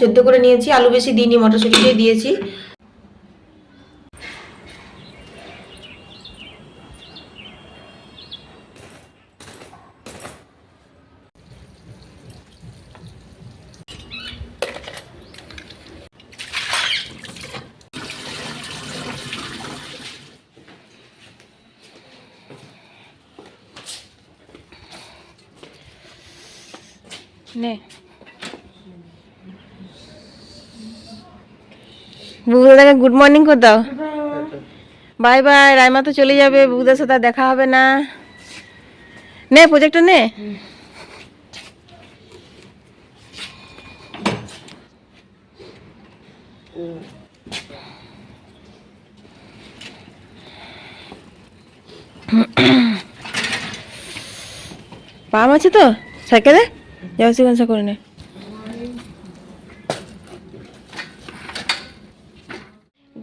সেদ্ধ করে নিয়েছি। আলু বেশি দিইনি মটরশুঁটিটাই দিয়েছি নে বুবুদাকে গুড মর্নিং করে দাও। বাই বাই রাইমা তো চলে যাবে বুবুদার সাথে দেখা হবে না। নে প্রজেক্টটা নে। পাম আছে তো? সাইকেলে? যাও সিকোয়েন্সা করে নে।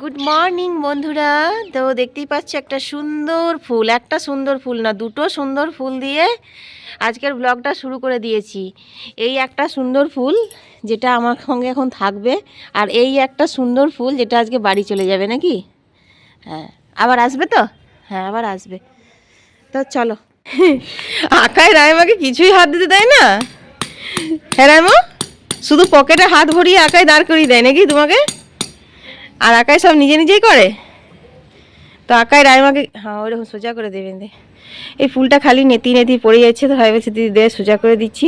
গুড মর্নিং বন্ধুরা। তো দেখতেই পাচ্ছি, একটা সুন্দর ফুল, একটা সুন্দর ফুল না, দুটো সুন্দর ফুল দিয়ে আজকের ব্লগটা শুরু করে দিয়েছি। এই একটা সুন্দর ফুল যেটা আমার সঙ্গে এখন থাকবে, আর এই একটা সুন্দর ফুল যেটা আজকে বাড়ি চলে যাবে নাকি? হ্যাঁ আবার আসবে তো? হ্যাঁ আবার আসবে। তো চলো। আঁকায় রায়মাকে কিছুই হাত দিতে দেয় না। হ্যাঁ রায়মা? শুধু পকেটে হাত ভরিয়ে আঁকায় দাঁড় করিয়ে দেয় নাকি তোমাকে? আর আকাই সব নিজে নিজেই করে? তো আকাই রাইমাকে হ্যাঁ ওইরকম সোজা করে দেবেন দে। এই ফুলটা খালি নেতি নেতি পড়ে যাচ্ছে তো ভাবেছি দিদি দে সোজা করে দিচ্ছি।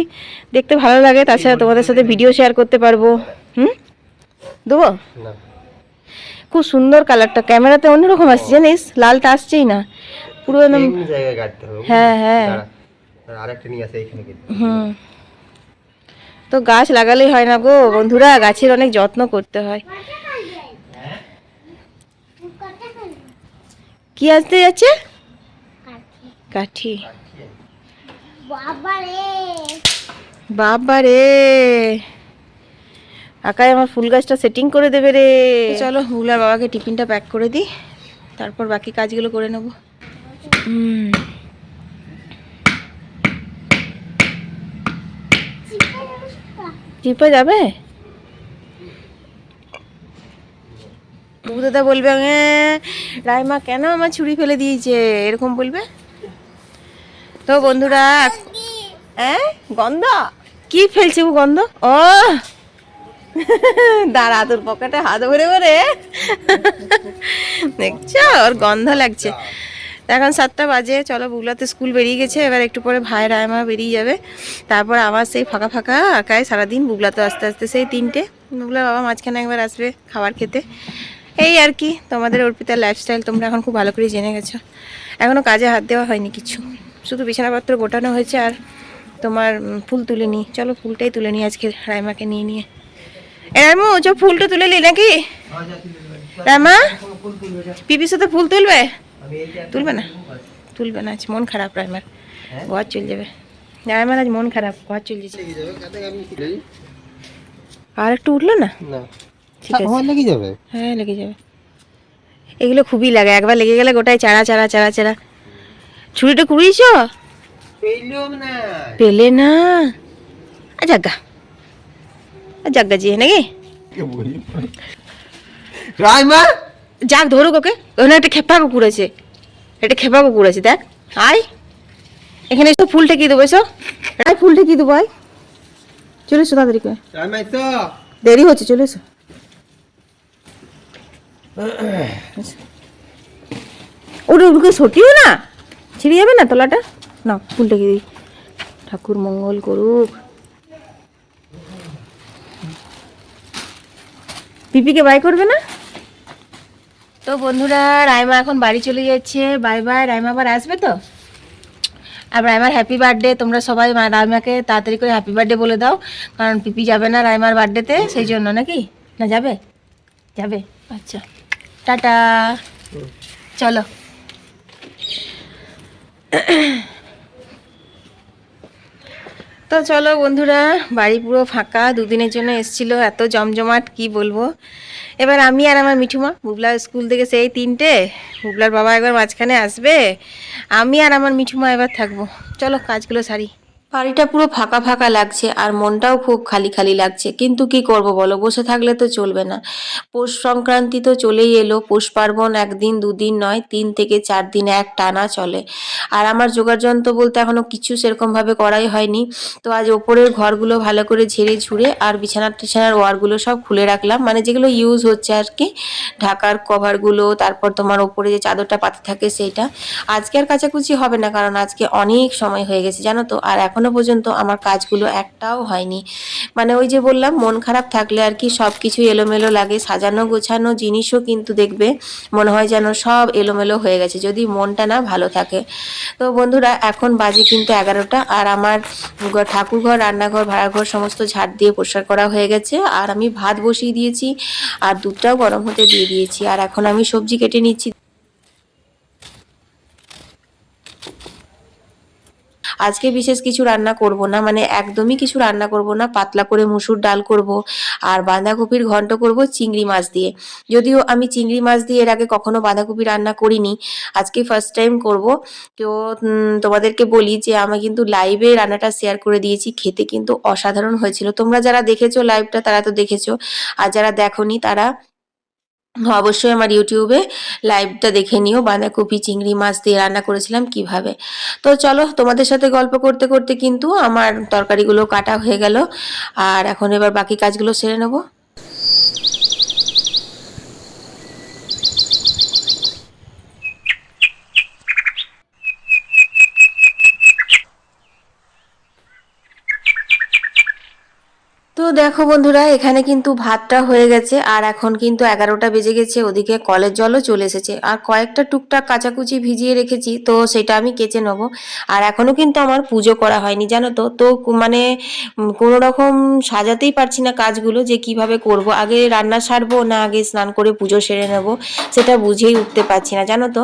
দেখতে ভালো লাগে তাছাড়া তোমাদের সাথে ভিডিও শেয়ার করতে পারব। হুম? দেবো? খুব সুন্দর কালারটা ক্যামেরাতে অন্যরকম আসছে জানিস? লালটা আসছেই না। পুরো একদম হ্যাঁ, হ্যাঁ। হুম। তো গাছ লাগালেই হয় না গো বন্ধুরা গাছের অনেক যত্ন করতে হয়। কি আসতে যাচ্ছে? কাঠি। বাবা রে আকাই আমার ফুল গাছটা সেটিং করে দেবে রে। চলো বুলার বাবাকে টিফিনটা প্যাক করে দিই তারপর বাকি কাজগুলো করে নেব। হুম। চিপে যাবে? দাদা বলবে "এ, রাইমা, কেন আমার ছুরি ফেলে দিয়েছে? এরকম বলবে? তো বন্ধুরা হ্যাঁ? গন্ধ? কি ফেলছে ও গন্ধ? ও! দাঁড়া, তোর পকেটে হাত ভরে ভরে। দেখছ? ওর গন্ধ লাগছে। এখন সাতটা বাজে, চলো বুগলাতে স্কুল বেরিয়ে গেছে, এবার একটু পরে ভাই রায়মা বেরিয়ে যাবে। তারপর আবার সেই ফাঁকা ফাঁকা আঁকায় সারাদিন বুগলাতে আস্তে আস্তে সেই তিনটে। বুগলার বাবা মাঝখানে একবার আসবে খাবার খেতে। এই আর কি, তোমাদের অর্পিতার লাইফস্টাইল তোমরা এখন খুব ভালো করে জেনে গেছো। এখনও কাজে হাত দেওয়া হয়নি কিছু। শুধু বিছানাপত্র গোটানো হয়েছে আর তোমার ফুল তুলে নিই। চলো ফুলটাই তুলে নিই আজকে রায়মাকে নিয়ে নিয়ে। এ রায়মু চ ফুলটা তুলে নিই নাকি? রায়মা পিপির সাথে ফুল তুলবে? তুলবে না? তুলবে না, আজ মন খারাপ রায়মার ঘর চলে যাবে। রায়মার আজ মন খারাপ, ঘর চলে যাচ্ছে আর একটু উঠল না? না। ঠিক আছে। লেগে যাবে। হ্যাঁ লেগে যাবে। এগুলো খুবই লাগে একবার লেগে গেলে গোটায় চারা চারা চারা চারা। ছুরিটা কুড়িয়েছ? না। পেলে না। আ জাগা। জি নাকি রাইমা! যাক ধরুক ওকে। ওখানে একটা খেপা কুকুর আছে। একটা খেপা কুকুর আছে দেখ। আয়। এখানে এসো ফুল ঠেকিয়ে দেবো এসো। ফুল ঠেকিয়ে দেবো আয়। চলে এসো তাড়াতাড়ি করে। দেরি হচ্ছে চলে এসো। ওটা ওটুকু সটিও না, ছিঁড়ে যাবে না তলাটা? না, ফুলটা কি দিই ঠাকুর মঙ্গল করুক। পিপিকে বাই করবে না? তো বন্ধুরা, রাইমা এখন বাড়ি চলে যাচ্ছে। বাই বাই, রাইমা আবার আসবে তো? আর রাইমার হ্যাপি বার্থডে তোমরা সবাই রাইমাকে তাড়াতাড়ি করে হ্যাপি বার্থডে বলে দাও। কারণ পিপি যাবে না রাইমার বার্থডেতে সেই জন্য নাকি? না, যাবে? যাবে আচ্ছা। টাটা। চলো। তো চলো বন্ধুরা, বাড়ি পুরো ফাঁকা, দুদিনের জন্য এসছিল, এত জমজমাট, কি বলব? এবার আমি আর আমার মিঠুমা বুবলা স্কুল থেকে সেই তিনটে, বুবলার বাবা একবার মাঝখানে আসবে, আমি আর আমার মিঠুমা এবার থাকব। চলো, কাজগুলো সারি। বাড়িটা পুরো ফাঁকা ফাঁকা লাগছে আর মনটাও খুব খালি খালি লাগছে। কিন্তু কি করব বলো? বসে থাকলে তো চলবে না। পৌষ সংক্রান্তি তো চলেই এলো। পৌষ পার্বণ একদিন, দুদিন নয়, তিন থেকে চার দিন এক টানা চলে। আর আমার জোগাড় যন্ত্র বলতে এখনও কিছু সেরকমভাবে করাই হয়নি। তো আজ ওপরের ঘরগুলো ভালো করে ঝেড়ে ঝুড়ে আর বিছানার টিছানার ওয়ারগুলো সব খুলে রাখলাম। মানে যেগুলো ইউজ হচ্ছে আর কি। ঢাকার কভারগুলো, তারপর তোমার ওপরে যে চাদরটা পাতা থাকে সেইটা আজকে আর কাচাকুচি হবে না কারণ আজকে অনেক সময় হয়ে গেছে, জানো তো? আর এখনও পর্যন্ত আমার কাজগুলো একটাও হয়নি। মানে ওই যে বললাম, মন খারাপ থাকলে আর কি সব কিছু এলোমেলো লাগে, সাজানো গোছানো জিনিসও কিন্তু দেখবে মনে হয় যেন সব এলোমেলো হয়ে গেছে, যদি মনটা না ভালো থাকে। তো বন্ধুরা, এখন বাজে কিন্তু এগারোটা, আর আমার ঠাকুরঘর, রান্নাঘর, ভাড়াঘর সমস্ত ঝাড় দিয়ে পরিষ্কার করা হয়ে গেছে, আর আমি ভাত বসিয়ে দিয়েছি, আর দুধটাও গরম হতে দিয়ে দিয়েছি, আর এখন আমি সবজি কেটে নিচ্ছি। আজকে বিশেষ কিছু রান্না করব না মানে একদমই কিছু রান্না করব না। পাতলা করে মুসুর ডাল করব আর বাঁধাকপির ঘন্ট করব চিংড়ি মাছ দিয়ে। যদিও আমি চিংড়ি মাছ দিয়ে এর আগে কখনো বাঁধাকপি রান্না করিনি, আজকে ফার্স্ট টাইম করব। তো তোমাদেরকে বলি যে আমি কিন্তু লাইভে রান্নাটা শেয়ার করে দিয়েছি, খেতে কিন্তু অসাধারণ হয়েছিল। তোমরা যারা দেখেছ লাইভটা তারা তো দেখেছ, আর যারা দেখোনি তারা অবশ্যই আমার ইউটিউবে লাইভটা দেখে নিও। বাঁধাকপি, চিংড়ি মাছ দিয়ে রান্না করেছিলাম কীভাবে। তো চলো তোমাদের সাথে গল্প করতে করতে কিন্তু আমার তরকারিগুলো কাটা হয়ে গেল। আর এখন এবার বাকি কাজগুলো সেরে নেব। দেখো বন্ধুরা, এখানে কিন্তু ভাতটা হয়ে গেছে, আর এখন কিন্তু এগারোটা বেজে গেছে, ওদিকে কলের জলও চলে এসেছে। আর কয়েকটা টুকটাক কাচাকুচি ভিজিয়ে রেখেছি, তো সেটা আমি কেচে নেব। আর এখনও কিন্তু আমার পুজো করা হয়নি, জানো তো? তো মানে কোনো রকম সাজাতেই পারছি না কাজগুলো যে কীভাবে করব। আগে রান্না সারবো না আগে স্নান করে পুজো সেরে নেব, সেটা বুঝেই উঠতে পারছি না, জানো তো?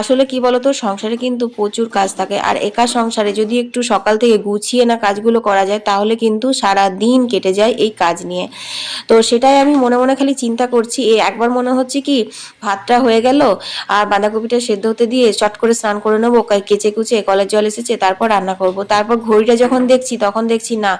আসলে কি বলতো, সংসারে কিন্তু প্রচুর কাজ থাকে, আর একা সংসারে যদি একটু সকাল থেকে গুছিয়ে না কাজগুলো করা যায়, তাহলে কিন্তু সারা দিন কেটে যায়। এই কাজ নিয়ে। তো সেটাই আমি মনে মনে খালি চিন্তা করছি। একবার মনে হচ্ছে কি ভাতটা হয়ে গেল, আর বাঁধাকপিটা সেদ্ধ হতে দিয়ে চট করে স্নান করে নেব কেচে কুচে কলের জল এসেছে, তারপর রান্না করব। তারপর ঘড়িটা যখন দেখছি তখন দেখছি না,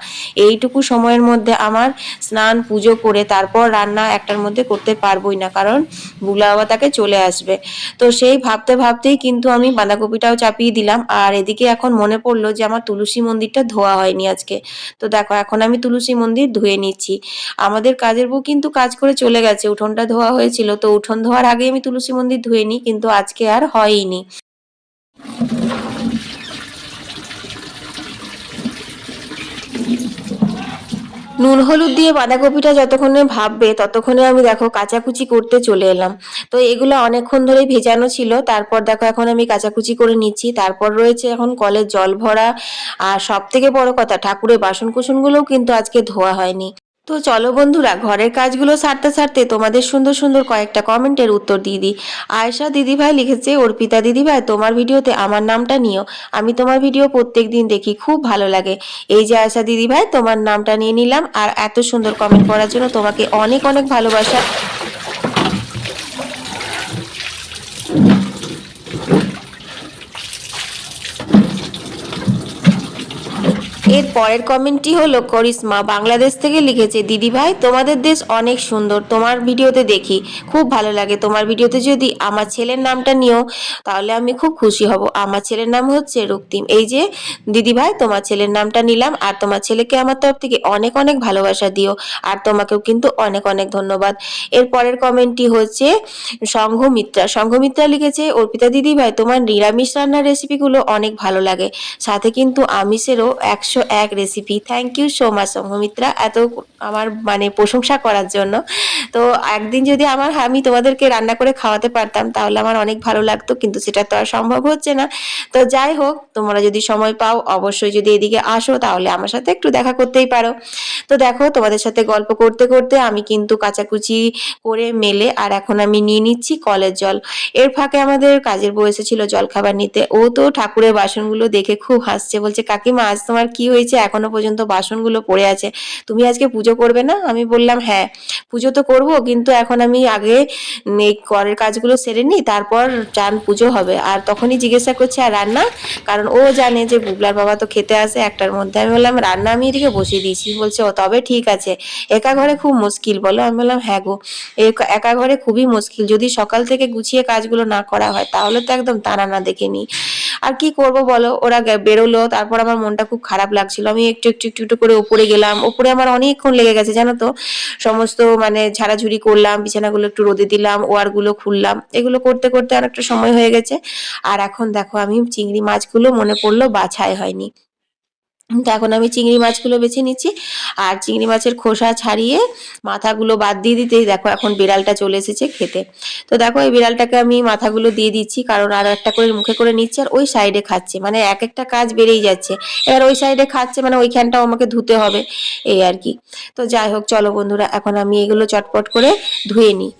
এইটুকু সময়ের মধ্যে আমার স্নান, পুজো করে তারপর রান্না একটার মধ্যে করতে পারবোই না, কারণ বুলা বাবা তাকে চলে আসবে। তো সেই ভাবতে ভাবতেই কিন্তু আমি বাঁধাকপিটাও চাপিয়ে দিলাম, আর এদিকে এখন মনে পড়ল যে আমার তুলসী মন্দিরটা ধোয়া হয়নি আজকে। তো দেখো, এখন আমি তুলসী মন্দির ধুয়ে নিচ্ছি। আমাদের কাজের বউ কিন্তু কাজ করে চলে গেছে। উঠোনটা ধোয়া হয়েছিল। তো উঠোন ধোয়ার আগে আমি তুলসী মন্দির ধুয়ে নিই, কিন্তু আজকে আর হয়নি নুন, হলুদ দিয়ে বাঁধাকপিটা যতক্ষণে ভাববে, ততক্ষণে আমি দেখো কাঁচাকুচি করতে চলে এলাম। তো এগুলো অনেকক্ষণ ধরে ভেজানো ছিল। তারপর দেখো এখন আমি কাঁচাকুচি করে নিচ্ছি। তারপর রয়েছে এখন কলের জল ভরা। আর সব থেকে বড় কথা, ঠাকুরের বাসন কুসনগুলোও কিন্তু আজকে ধোয়া হয়নি। তো চলো বন্ধুরা, ঘরের কাজগুলো সারতে সারতে তোমাদের সুন্দর সুন্দর কয়েকটা কমেন্টের উত্তর দিয়ে দিই। আয়েশা দিদিভাই লিখেছে, অর্পিতা দিদিভাই, তোমার ভিডিওতে আমার নামটা নিও। আমি তোমার ভিডিও প্রত্যেক দিন দেখি, খুব ভালো লাগে। এই যে আয়েশা দিদিভাই, তোমার নামটা নিয়ে নিলাম আর এত সুন্দর কমেন্ট করার জন্য তোমাকে অনেক অনেক ভালোবাসা। এর পরের কমেন্টটি হলো, করিশ্মা, বাংলাদেশ থেকে লিখেছে, দিদি ভাই, তোমাদের দেশ অনেক সুন্দর, তোমার ভিডিওতে দেখি, খুব ভালো লাগে। তোমার ভিডিওতে যদি আমার ছেলের নামটা নিও, তাহলে আমি খুব খুশি হব। আমার ছেলের নাম হচ্ছে রক্তিম। এই যে, দিদি ভাই, তোমার ছেলের নামটা নিলাম, আর তোমার ছেলেকে আমার তরফ থেকে অনেক অনেক ভালোবাসা দিও, আর তোমাকেও কিন্তু অনেক অনেক ধন্যবাদ। এর পরের কমেন্টটি হচ্ছে, সংঘমিত্রা। সংঘমিত্রা লিখেছে, অর্পিতা দিদি ভাই, তোমার নিরামিষ রান্নার রেসিপিগুলো অনেক ভালো লাগে। সাথে কিন্তু আমিষেরও একশো এক recipe thank you so much Sanghamitra এত আমার মানে প্রশংসা করার জন্য। তো একদিন যদি আমার আমি তোমাদেরকে রান্না করে খাওয়াতে পারতাম, তাহলে আমার অনেক ভালো লাগতো, কিন্তু সেটা তো আর সম্ভব হচ্ছে না। তো যাই হোক, তোমরা যদি সময় পাও, অবশ্যই যদি এদিকে আসো, তাহলে আমার সাথে একটু দেখা করতেই পারো। তো দেখো, তোমাদের সাথে গল্প করতে করতে আমি কিন্তু কাচাকুচি করে মেলে, আর এখন আমি নিয়ে নিচ্ছি কলের জল। এর ফাঁকে আমাদের কাজের বউ এসেছিল জল খাবার নিতে। ও তো ঠাকুরের বাসনগুলো দেখে খুব হাসছে, বলছে, কাকিমা, আজ তোমার কি হয়েছে, এখনও পর্যন্ত বাসনগুলো পড়ে আছে। তুমি আজকে পুজো করবে না? আমি বললাম হ্যাঁ পুজো তো করব, কিন্তু এখন আমি আগে এই করের কাজগুলো সেরে নিই, তারপর চান পুজো হবে। আর তখনই জিজ্ঞাসা করছে, আর রান্না? কারণ ও জানে যে বুবলার বাবা তো খেতে আসে একটার মধ্যে। আমি বললাম, রান্না আমি এদিকে বসিয়ে দিয়েছি। বলছে, ও, তবে ঠিক আছে। একা ঘরে খুব মুশকিল। বলো। আমি বললাম হ্যাঁ গো, একা ঘরে খুবই মুশকিল। যদি সকাল থেকে গুছিয়ে কাজগুলো না করা হয়, তাহলে তো একদম তারা না দেখে নিই। আর কি করব বলো? ওরা বেরোলো, তারপর আমার মনটা খুব খারাপ লাগছিল। আমি একটু একটু একটু একটু করে উপরে গেলাম। উপরে আমার অনেকক্ষণ লেগে গেছে, জানো তো? সমস্ত মানে ঝাড়াঝুড়ি করলাম, বিছানাগুলো একটু রোদে দিলাম, ওয়ারগুলো খুললাম। এগুলো করতে করতে আর একটা সময় হয়ে গেছে। আর এখন দেখো, আমি চিংড়ি মাছগুলো মনে পড়ল বাছাই হয়নি। তো এখন আমি চিংড়ি মাছগুলো বেছে নিচ্ছি। আর চিংড়ি মাছের খোসা ছাড়িয়ে মাথাগুলো বাদ দিয়ে দিতেই দেখো এখন বিড়ালটা চলে এসেছে খেতে। তো দেখো এই বিড়ালটাকে আমি মাথাগুলো দিয়ে দিচ্ছি, কারণ আর একটা করে মুখে করে নিচ্ছে আর ওই সাইডে খাচ্ছে। মানে এক একটা কাজ বেড়েই যাচ্ছে। এবার ওই সাইডে খাচ্ছে মানে ওইখানটাও আমাকে ধুতে হবে এই আর কি। তো যাই হোক, চলো বন্ধুরা, এখন আমি এগুলো চটপট করে ধুয়ে নিই।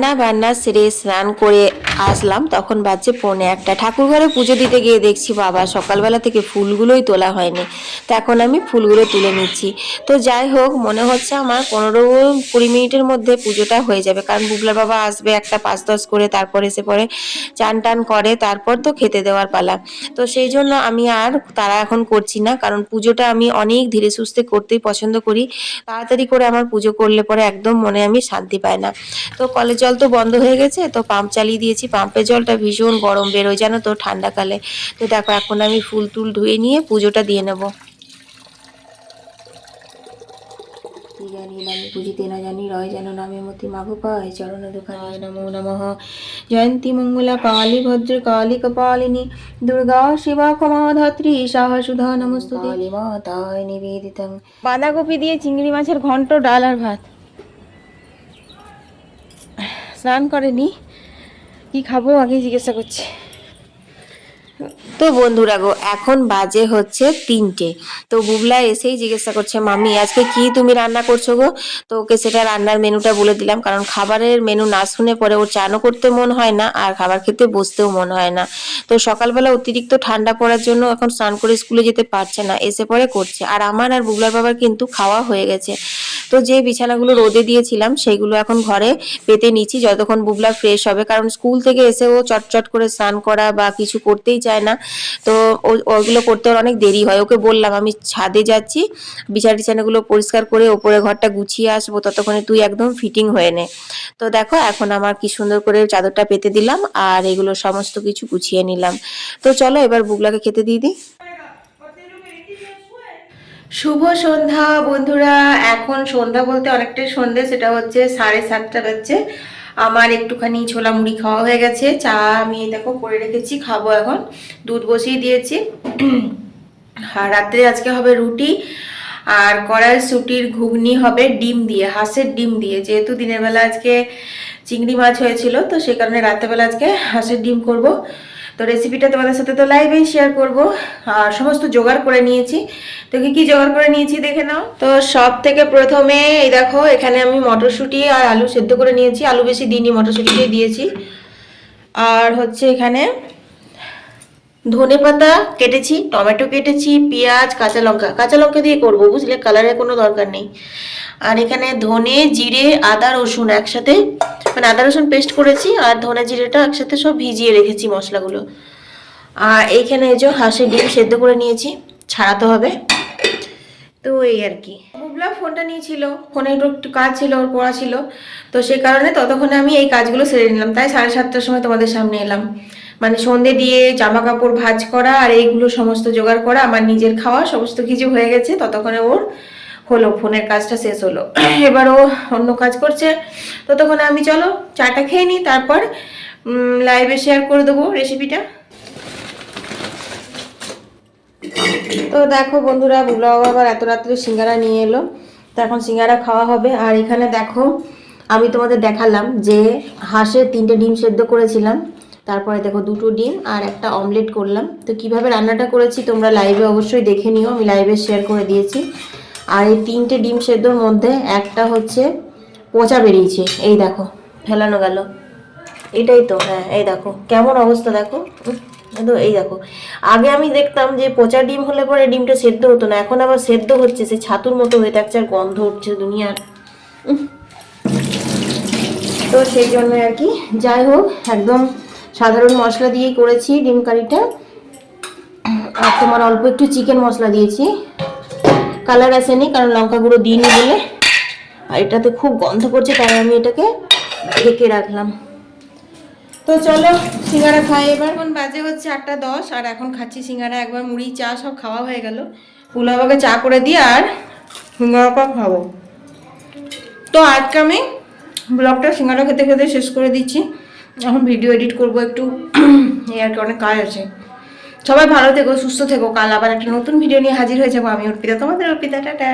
রান্না বান্না সেরে স্নান করে আসলাম, তখন বাজছে পৌনে একটা। ঠাকুরঘরে পুজো দিতে গিয়ে দেখছি, বাবা, সকালবেলা থেকে ফুলগুলোই তোলা হয়নি। তো এখন আমি ফুলগুলো তুলে নিচ্ছি। তো যাই হোক, মনে হচ্ছে আমার পনেরো কুড়ি মিনিটের মধ্যে পুজোটা হয়ে যাবে। কারণ বুবলার বাবা আসবে একটা পাঁচ দশ করে, তারপর এসে পরে চান টান করে, তারপর তো খেতে দেওয়ার পালা। তো সেই জন্য আমি আর তারা এখন করছি না, কারণ পুজোটা আমি অনেক ধীরে সুস্থে করতেই পছন্দ করি। তাড়াতাড়ি করে আমার পুজো করলে পরে একদম মনে আমি শান্তি পাই না। তো কলের জল তো বন্ধ হয়ে গেছে, তো পাম্প চালিয়ে দিয়েছি। পাম্পের জলটা ভীষণ গরম বেরোয় জানো তো ঠান্ডাকালে। তো দেখো এখন আমি ফুল টুল ধুয়ে নিয়ে পুজোটা দিয়ে নেব। জানি নামি পুজিতে না জানি রয় যেন নামে মতি মাগো পায় চরণ দোকানে নমো নমঃ। জয়ন্তী মঙ্গলা কালী ভদ্র কালী কপালিনী দুর্গা শিবা ক্ষমা ধাত্রী সাহা সুধা নমস্তুতে। কালী মাতায় নিবেদিতং। বাঁধাকপি দিয়ে চিংড়ি মাছের ঘন্ট ডাল আর ভাত। স্নান করেনি? কি খাব আগে জিজ্ঞাসা করছি তো বন্ধুরা গো, এখন বাজে হচ্ছে তিনটে। তো বুবলা এসেই জিজ্ঞাসা করছে মামি আজকে কি তুমি রান্না করছ গো? তো ওকে সেটা রান্নার মেনুটা বলে দিলাম, কারণ খাবারের মেনু না শুনে পরে ওর চানও করতে মন হয় না, আর খাবার খেতে বসতেও মন হয় না। তো সকালবেলা অতিরিক্ত ঠান্ডা পড়ার জন্য এখন স্নান করে স্কুলে যেতে পারছে না, এসে পরে করছে। আর আমার আর বুবলার বাবার কিন্তু খাওয়া হয়ে গেছে। তো যে বিছানাগুলো রোদে দিয়েছিলাম, সেইগুলো এখন ঘরে পেতে নিচ্ছি, যতক্ষণ বুবলা ফ্রেশ হবে, কারণ স্কুল থেকে এসে ও চটচট করে স্নান করা বা কিছু করতেই চায় না। তো ওগুলো করতে অনেক দেরি হয়। ওকে বললাম, আমি ছাদে যাচ্ছি। বিছানা টিছানাগুলো পরিষ্কার করে ওপরে ঘরটা গুছিয়ে আসব। ততক্ষণে তুই একদম ফিটিং হয়ে নে। তো দেখো, এখন আমার কি সুন্দর করে চাদরটা পেতে দিলাম আর এগুলো সমস্ত কিছু গুছিয়ে নিলাম। তো চলো এবার বুবলাকে খেতে দিয়ে দিই। শুভ সন্ধ্যা বন্ধুরা। এখন সন্ধ্যা বলতে অনেকটাই সন্ধ্যে, সেটা হচ্ছে সাড়ে সাতটা বাজছে। আমার একটুখানি ছোলা মুড়ি খাওয়া হয়ে গেছে। চা আমি দেখো করে রেখেছি, খাব এখন। দুধ বসিয়ে দিয়েছি। আর রাত্রে আজকে হবে রুটি। আর কড়াইশুটির ঘুগনি হবে ডিম দিয়ে, হাঁসের ডিম দিয়ে। যেহেতু দিনের বেলা আজকে চিংড়ি মাছ হয়েছিল, তো সে কারণে রাত্রেবেলা আজকে হাঁসের ডিম করব। তো রেসিপিটা তোমাদের সাথে তো লাইভেই শেয়ার করব। আর সমস্ত জোগাড় করে নিয়েছি। তো কি কি জোগাড় করে নিয়েছি দেখে নাও। তো সব থেকে প্রথমে এই দেখো, এখানে আমি মটরশুঁটি আর আলু সেদ্ধ করে নিয়েছি। আলু বেশি দিইনি দিয়ে দিয়েছি। আর হচ্ছে এখানে ধনে পাতা কেটেছি, টমেটো কেটেছি, পেঁয়াজ, কাঁচা লঙ্কা। কাঁচা লঙ্কা দিয়ে করব, বুঝলে? কালারের কোনো দরকার নেই। আর এখানে ধনে, জিরে, আদা, রসুন একসাথে মানে আদা, রসুন পেস্ট করেছি আর ধনে, জিরেটা একসাথে সব ভিজিয়ে রেখেছি মশলাগুলো। আর এইখানে এই যে হাঁসের ডিম সেদ্ধ করে নিয়েছি, ছাড়াতে হবে। তো এই আর কি। বুবলা ফোনটা নিয়েছিল, ফোনে একটু কাজ ছিল, ওর পড়া ছিল। তো সেই কারণে ততক্ষণে আমি এই কাজগুলো সেরে নিলাম। তাই সাড়ে সাতটার সময় তোমাদের সামনে এলাম। মানে সন্ধে দিয়ে জামা কাপড় ভাজ করা আর এইগুলো সমস্ত জোগাড় করা, আমার নিজের খাওয়া, সমস্ত কিছু হয়ে গেছে। ততক্ষণে ওর হলো, ফোনের কাজটা শেষ হলো। এবার ও অন্য কাজ করছে। ততক্ষণে আমি চলো, চাটা খেয়ে নিই, তারপর লাইভে শেয়ার করে দেবো রেসিপিটা তো দেখো বন্ধুরা বুলাও আবার এত রাত্রে সিঙ্গারা নিয়ে এলো। তো এখন সিঙ্গারা খাওয়া হবে। আর এখানে দেখো, আমি তোমাদের দেখালাম যে হাঁসের তিনটে ডিম সেদ্ধ করেছিলাম। তারপরে দেখো দুটো ডিম আর একটা অমলেট করলাম। তো কীভাবে রান্নাটা করেছি তোমরা লাইভে অবশ্যই দেখে নিও, আমি লাইভে শেয়ার করে দিয়েছি। আর এই তিনটে ডিম সেদ্ধর মধ্যে একটা হচ্ছে পচা বেরিয়েছে। এই দেখো, ফেলানো গেল। এটাই তো হ্যাঁ এই দেখো, কেমন অবস্থা দেখো। তো এই দেখো, আগে আমি দেখতাম যে পচা ডিম হলে পরে ডিমটা সেদ্ধ হতো না, এখন আবার সেদ্ধ হচ্ছে সে ছাতুর মতো হয়ে থাকছে আর গন্ধ উঠছে দুনিয়ার। তো সেই জন্য আর কি। যাই হোক, একদম সাধারণ মশলা দিয়েই করেছি ডিম কারিটা। আর তোমার অল্প একটু চিকেন মশলা দিয়েছি। কালার আসেনি, কারণ লঙ্কা গুঁড়ো দিইনি বলে। আর এটাতে খুব গন্ধ করছে, তাই আমি এটাকে ঢেকে রাখলাম। তো চলো, সিঙ্গারা খাই এবার। এখন বাজে হচ্ছে আটটা দশ, আর এখন খাচ্ছি সিঙ্গারা, একবার মুড়ি, চা, সব খাওয়া হয়ে গেল। পুলাবাকে চা করে দিয়ে আর সিঙ্গারা পা খাব। তো আজকে আমি ব্লগটা সিঙ্গারা খেতে খেতে শেষ করে দিচ্ছি। এখন ভিডিও এডিট করব একটু। এই আর কি, অনেক কাজ আছে। সবাই ভালো থেকো, সুস্থ থেকো। কাল আবার একটা নতুন ভিডিও নিয়ে হাজির হয়ে যাব আমি অর্পিতা। তোমাদের অর্পিতা, টাটা।